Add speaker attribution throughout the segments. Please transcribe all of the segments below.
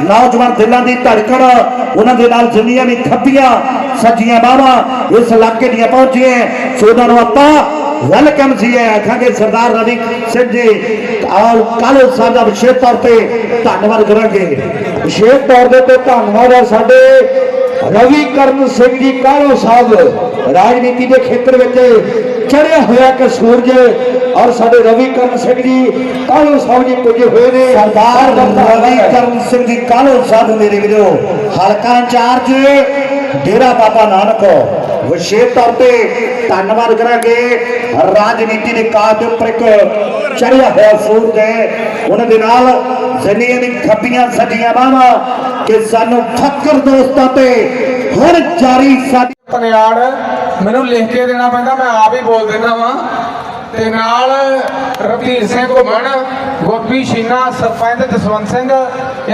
Speaker 1: ਨੌਜਵਾਨ ਦਿਲਾਂ ਦੀ ਧੜਕਣ, ਉਹਨਾਂ ਦੇ ਨਾਲ ਜਿੰਨੀਆਂ ਵੀ ਖੱਬੀਆਂ, ਸੱਜੀਆਂ ਬਾਹਾਂ ਇਸ ਇਲਾਕੇ ਦੀਆਂ ਪਹੁੰਚੀਆਂ ਸੋ ਉਹਨਾਂ ਨੂੰ ਆਪਾਂ ਵੈਲਕਮ ਸੀ ਹੈ ਆਖਾਂਗੇ ਸਰਦਾਰ ਰਵੀ ਸਿੰਘ ਜੀ। ਆਲ ਕਾਲੋ ਸਾਹਿਬ ਦਾ ਵਿਸ਼ੇਸ਼ ਤੌਰ ਤੇ ਧੰਨਵਾਦ ਕਰਾਂਗੇ।
Speaker 2: ਵਿਸ਼ੇਸ਼ ਤੌਰ ਦੇ ਉੱਤੇ ਧੰਨਵਾਦ ਹੈ ਸਾਡੇ ਰਵੀ ਕਰਨ ਸਿੰਘ ਜੀ, ਕਾਲੋ ਸਾਹਿਬ। ਰਾਜਨੀਤੀ ਦੇ ਖੇਤਰ ਵਿੱਚ ਚੜਿਆ ਹੋਇਆ ਕਿ ਸੂਰਜ ਔਰ ਸਾਡੇ ਰਵੀ ਕਰਨ ਸਿੰਘ ਜੀ ਕਾਹਲੋ ਸਾਹਿਬ ਜੀ ਪੁੱਜੇ ਹੋਏ ਨੇ?
Speaker 1: ਸਰਦਾਰ ਰਵੀ ਕਰਨ ਸਿੰਘ ਜੀ ਕਾਲੋ ਸਾਹਿਬ ਮੇਰੇ ਵੀਰੋ? ਹਲਕਾ ਇੰਚਾਰਜ ਡੇਰਾ ਬਾਬਾ ਨਾਨਕ। ਵਿਸ਼ੇਸ਼ ਤੌਰ ਤੇ ਧੰਨਵਾਦ ਕਰਾਂਗੇ। ਰਾਜਨੀਤੀ ਦੇ ਕਾਜ ਦੇ ਉੱਪਰ ਇੱਕ ਚੜਿਆ ਹੋਇਆ ਸੂਰਜ ਹੈ। ਉਹਨਾਂ ਦੇ ਨਾਲ ਜਿੰਨੀਆਂ ਵੀ ਖੱਬੀਆਂ ਸੱਜੀਆਂ ਬਾਹਾਂ ਕਿ ਸਾਨੂੰ ਫਕਰ ਦੋਸਤਾਂ ਤੇ ਹੁਣ ਜਾਰੀ ਸਾਡੀ
Speaker 3: ਪਨਿਆੜ ਮੈਨੂੰ ਲਿਖ ਕੇ ਦੇਣਾ ਪੈਂਦਾ, ਮੈਂ ਆਪ ਹੀ ਬੋਲ ਦਿੰਦਾ ਵਾਂ। ਤੇ ਨਾਲ ਰਵੀਰ ਸਿੰਘ ਘੁੰਮਣ, ਗੋਪੀ ਸ਼ੀਨਾ ਸਰਪੰਚ ਜਸਵੰਤ ਸਿੰਘ,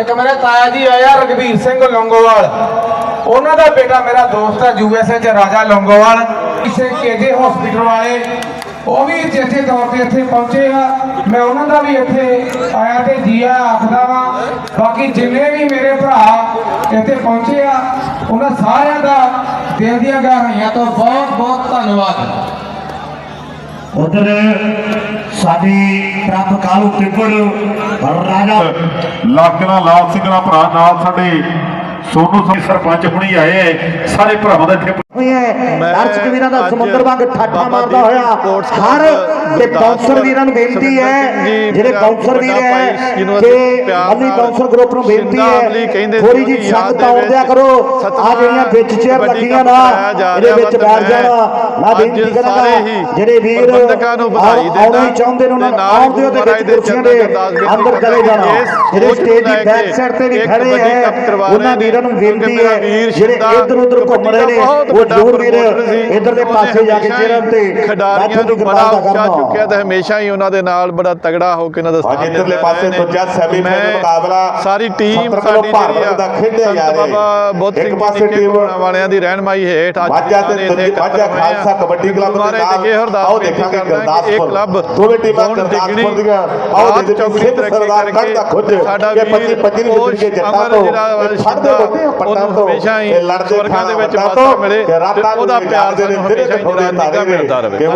Speaker 3: ਇੱਕ ਮੇਰੇ ਤਾਇਆ ਜੀ ਆਇਆ ਰਗਵੀਰ ਸਿੰਘ ਲੌਂਗੋਵਾਲ। ਉਹਨਾਂ ਦਾ ਬੇਟਾ ਮੇਰਾ ਦੋਸਤ ਹੈ ਯੂਐਸਏ ਚ ਰਾਜਾ ਲੌਂਗੋਵਾਲ। ਇਸੇ ਕੇਜੇ ਹਸਪੀਟਲ ਵਾਲੇ, ਉਹ ਵੀ ਜਿੱਥੇ ਤੌਰ ਤੇ ਇੱਥੇ ਪਹੁੰਚੇ ਆ। ਮੈਂ ਉਹਨਾਂ ਦਾ ਵੀ ਇੱਥੇ ਆਇਆ ਤੇ ਜੀਆ ਆਖਦਾ ਵਾਂ। ਬਾਕੀ ਜਿੰਨੇ ਵੀ ਮੇਰੇ ਭਰਾ ਇੱਥੇ ਪਹੁੰਚੇ ਆ ਉਹਨਾਂ ਸਾਰਿਆਂ ਦਾ ਦਿਲ ਦੀਆਂ ਗਹਿਰਾਈਆਂ ਤੋਂ ਬਹੁਤ ਬਹੁਤ ਧੰਨਵਾਦ।
Speaker 1: ਉਧਰ ਸਾਡੀ ਪ੍ਰਭ ਕਾਲੂ ਤਿੱਬੜ ਰਾਜਾ
Speaker 4: ਨਾਲ ਲਾਲ ਸਿੰਘ ਦਾ ਭਰਾ ਨਾਲ ਸਾਡੇ ਸੋਨੂ ਸਿੰਘ ਸਰਪੰਚ ਹੁਣੀ ਆਏ ਸਾਰੇ ਭਰਾਵਾਂ ਦਾ ਇੱਥੇ
Speaker 1: ਹੋਈ ਹੈ। ਦਰਸ਼ਕ ਵੀਰਾਂ ਦਾ ਸਮੁੰਦਰ ਵਾਂਗ ਠਾਠਾ ਮਾਰਦਾ ਹੋਇਆ। ਹਰ ਤੇ ਬਾਉਂਸਰ ਵੀਰਾਂ ਨੂੰ ਬੇਨਤੀ ਹੈ ਜਿਹੜੇ ਬਾਉਂਸਰ ਵੀਰ ਹੈ ਮੰਨੀ
Speaker 5: ਨਾਲ
Speaker 1: ਬਾਉਂਸਰ ਗਰੁੱਪ ਨੂੰ ਬੇਨਤੀ ਹੈ ਥੋੜੀ ਜੀ ਸੰਗਤ ਆਉਂਦਿਆ ਕਰੋ ਆ ਜਿਹੜੀਆਂ ਵਿੱਚ ਚੇਅਰ ਲੱਗੀਆਂ ਨਾ ਇਹਦੇ ਵਿੱਚ ਬੈਠ
Speaker 5: ਤੇ
Speaker 1: ਜਾਣਾ ਮੈਂ ਬੇਨਤੀ ਕਰਾਂਗਾ
Speaker 5: ਹੀ
Speaker 1: ਜਿਹੜੇ ਵੀਰ
Speaker 5: ਪ੍ਰਬੰਧਕਾਂ ਨੂੰ ਵਧਾਈ
Speaker 1: ਆਉਣਾ ਹੀ ਚਾਹੁੰਦੇ ਨੇ ਉਹਨਾਂ ਨੂੰ
Speaker 5: ਤੇ
Speaker 1: ਤੇ ਵਿੱਚ
Speaker 5: ਦੇ
Speaker 1: ਕੁਰਸੀਆਂ ਦੇ ਅੰਦਰ ਚਲੇ ਜਾਣਾ। ਜਿਹੜੇ ਸਟੇਜ ਦੀ ਬੈਕ ਸਾਈਡ ਤੇ ਵੀ ਖੜੇ ਹੈ ਉਹਨਾਂ। ਵੀਰਾਂ ਨੂੰ ਬੇਨਤੀ ਹੈ ਜਿਹੜੇ ਇੱਧਰ ਉੱਧਰ ਘੁੰਮ ਰਹੇ ਨੇ ਉਹ ਜ਼ਰੂਰ ਵੀਰ। ਇੱਧਰਲੇ
Speaker 5: ਉਹਨੇ
Speaker 1: ਪਾਸੇ ਜਾ ਕੇ ਚਿਰਨ ਤੇ
Speaker 5: ਖਿਡਾਰੀਆਂ ਨੂੰ ਬੜਾ ਉੱਚਾ ਚੁੱਕਿਆ ਤੇ ਹਮੇਸ਼ਾ ਹੀ ਉਹਨਾਂ ਦੇ ਨਾਲ ਬੜਾ ਤਗੜਾ ਹੋ ਕੇ ਇਹਨਾਂ ਦਾ
Speaker 6: ਅੱਜ ਇੱਧਰਲੇ ਪਾਸੇ ਦੂਜਾ ਸੈਮੀਫਾਈਨਲ
Speaker 5: ਮੈਂ
Speaker 6: ਮੁਕਾਬਲਾ
Speaker 5: ਸਾਰੀ ਟੀਮ
Speaker 6: 70 ਕਿਲੋ
Speaker 5: ਸਾਡੀ
Speaker 6: ਭਾਰ
Speaker 5: ਜਿਹੜੀ ਆ,
Speaker 6: ਦਾ ਖੇਡਿਆ ਜਾ ਰਿਹਾ
Speaker 5: ਬਾਬਾ
Speaker 6: ਇੱਕ
Speaker 5: ਸਿੰਘ
Speaker 6: ਟੀਮ
Speaker 5: ਵਾਲਿਆਂ ਦੀ ਰਹਿਨਮਾਈ ਹੇਠ ਅੱਜ
Speaker 6: ਮਾਝਾ ਤੇ ਦੂਜੀ
Speaker 5: ਆ।
Speaker 6: ਖਾਲਸਾ ਕਬੱਡੀ ਕਲੱਬ ਦੇ ਨਾਲ। ਆਓ ਦੇਖਾਂਗੇ
Speaker 5: ਇਹ
Speaker 6: ਗੁਰਦਾਸਪੁਰ।
Speaker 5: ਕਲੱਬ
Speaker 6: ਦੋਵੇਂ ਟੀਮਾਂ ਗੁਰਦਾਸਪੁਰ ਦੀਆਂ। ਆਓ ਦੇ
Speaker 5: ਤਰੱਕੀ
Speaker 6: ਸਰਦਾਰ
Speaker 5: ਕਰਕੇ
Speaker 6: ਕੱਢਦਾ ਖੁਦ
Speaker 5: ਵੀਰ
Speaker 6: 25 25
Speaker 5: ਉਹ
Speaker 6: ਨਿਕਲ ਕੇ ਜੱਟਾਂ ਤੋਂ।
Speaker 5: ਜਿਹੜਾ
Speaker 6: ਇਹ ਫੜਦੇ
Speaker 5: ਸ਼ਿੰਦਾ,
Speaker 6: ਹੁੰਦੇ ਪੱਟਾਂ
Speaker 5: ਉਹਨੂੰ
Speaker 6: ਤੋਂ।
Speaker 5: ਹਮੇਸ਼ਾ ਹੀ
Speaker 6: ਇਹ ਲੜਦੇ
Speaker 5: ਸਵਰਗਾਂ ਦੇ ਵਿੱਚ ਵਾਸਾ ਮਿਲੇ
Speaker 6: ਤੇ ਰਾਤਾਂ
Speaker 5: ਉਹਦਾ ਪਿਆਰ
Speaker 6: ਜਾਗਦੇ ਨੇ
Speaker 5: ਸਾਨੂੰ
Speaker 6: ਦਿਨ
Speaker 5: ਹਮੇਸ਼ਾ ਹੀ
Speaker 6: ਦਿਖਾਉਂਦੇ
Speaker 5: ਨਿਰੰਤਰ ਮਿਲਦਾ ਰਹੇ।
Speaker 6: ਕਿ